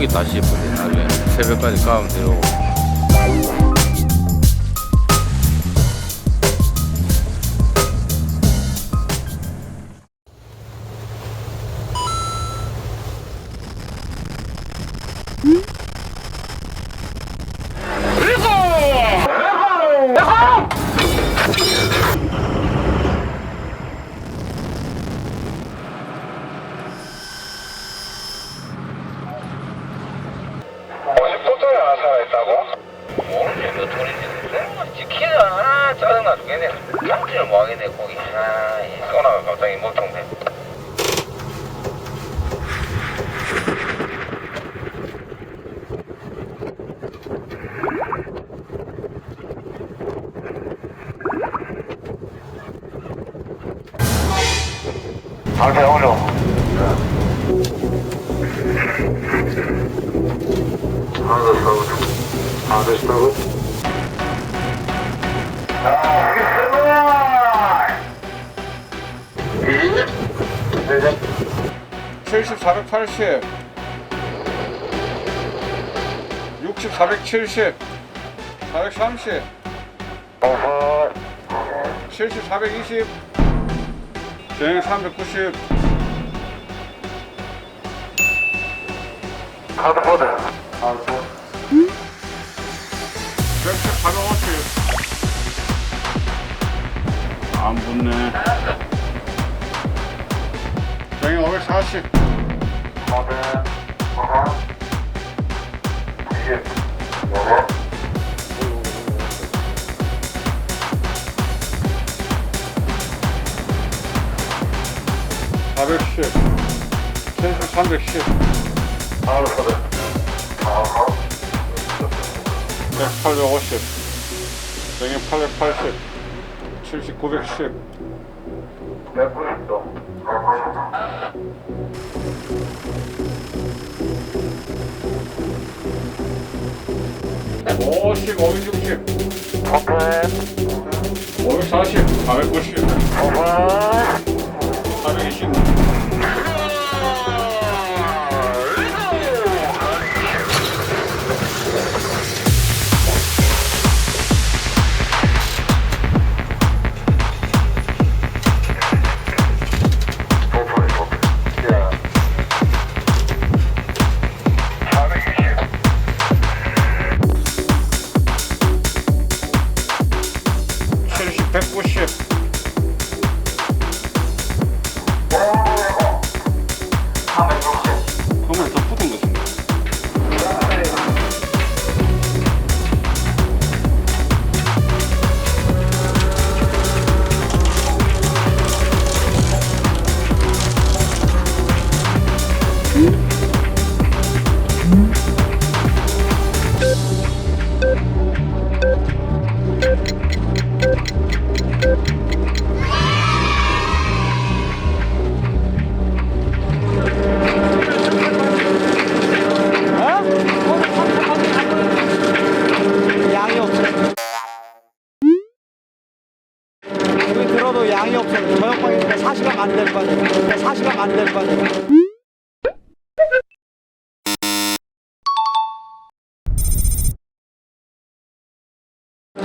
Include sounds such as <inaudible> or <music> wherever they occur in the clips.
되겠다 싶은데 나중에 새벽까지 가면 되고 짜증나 죽겠네 감지를 뭐하겠네 거기 하나 이 소나가 갑자기 물통돼 상태 오죠 하나 더 싸우고 하나 더 싸우고 네, 70, 480 60, 470 430 어허 70, 420 주행 390 카드보드. 110, 450 안 붙네 주행 540 카드 어허 20 어허 410 70, 310 카드보드 어허 100, 850 주행 880 70, 910 190도. 어허 50, 560 오케이 540 490 어허 420 70, 190그 러면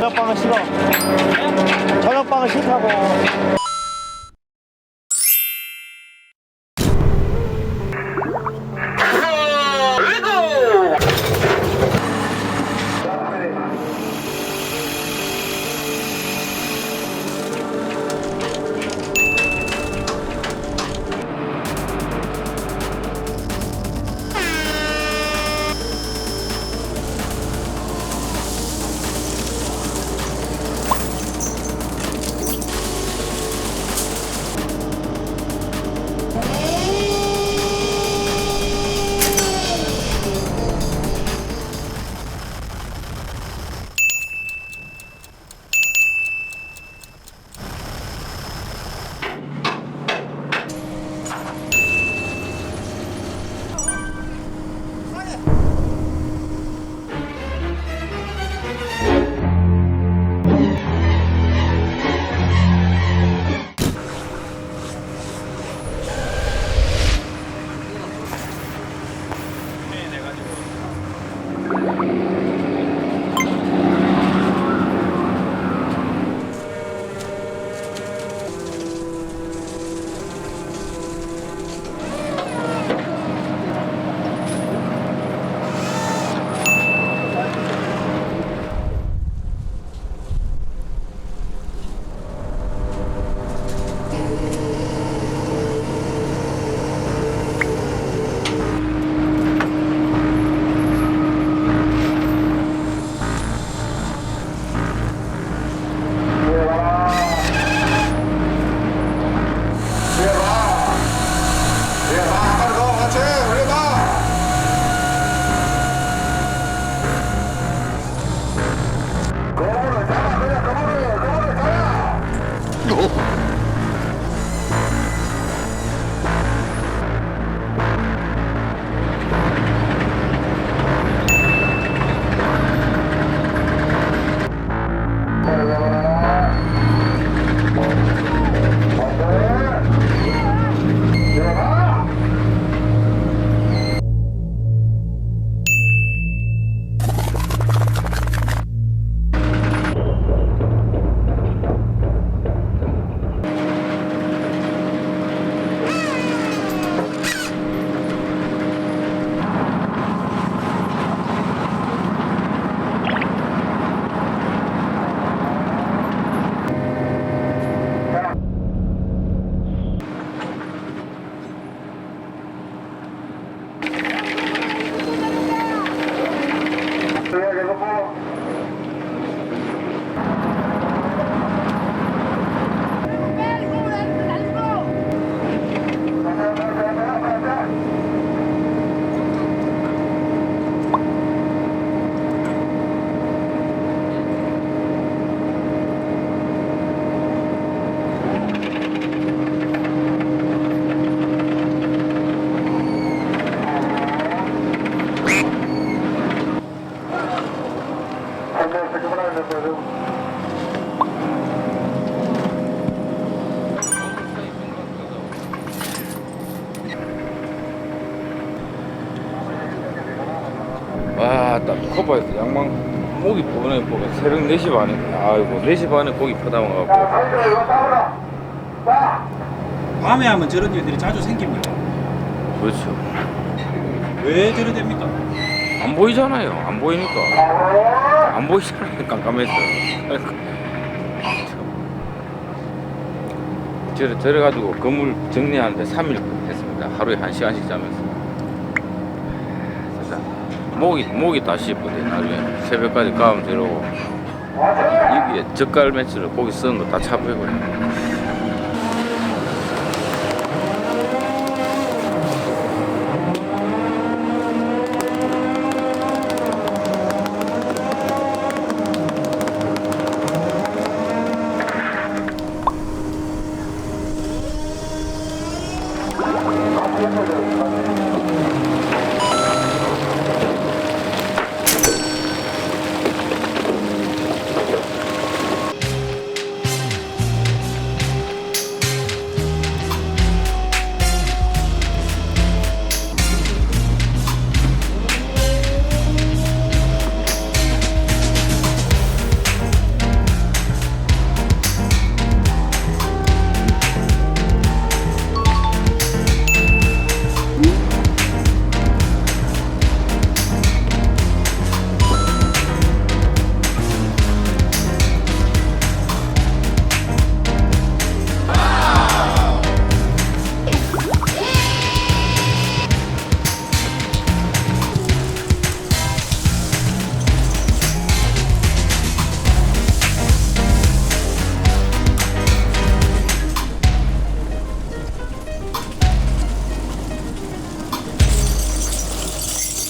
저녁방은 싫어. 저녁방은 싫다고. No. 코파에서 양망 모기 보내 보고 새벽 4시 반에 아이고 4시 반에 고기 퍼다 먹어갖고. 밤에 하면 저런 일들이 자주 생깁니까? 그렇죠. 왜 저래 됩니까? 안 보이잖아요. 안 보이니까. 안 보이잖아요. <laughs> 깜깜해서. 그러니까 <laughs> 저래 들어가지고 건물 정리하는데 3일 했습니다. 하루에 1시간씩 자면서. 진짜 목이 목이 다 씹거든요 나중에. 새벽까지 가면 들어오고. 여기에 젓갈 매치를 고기 썬거다 차버리고요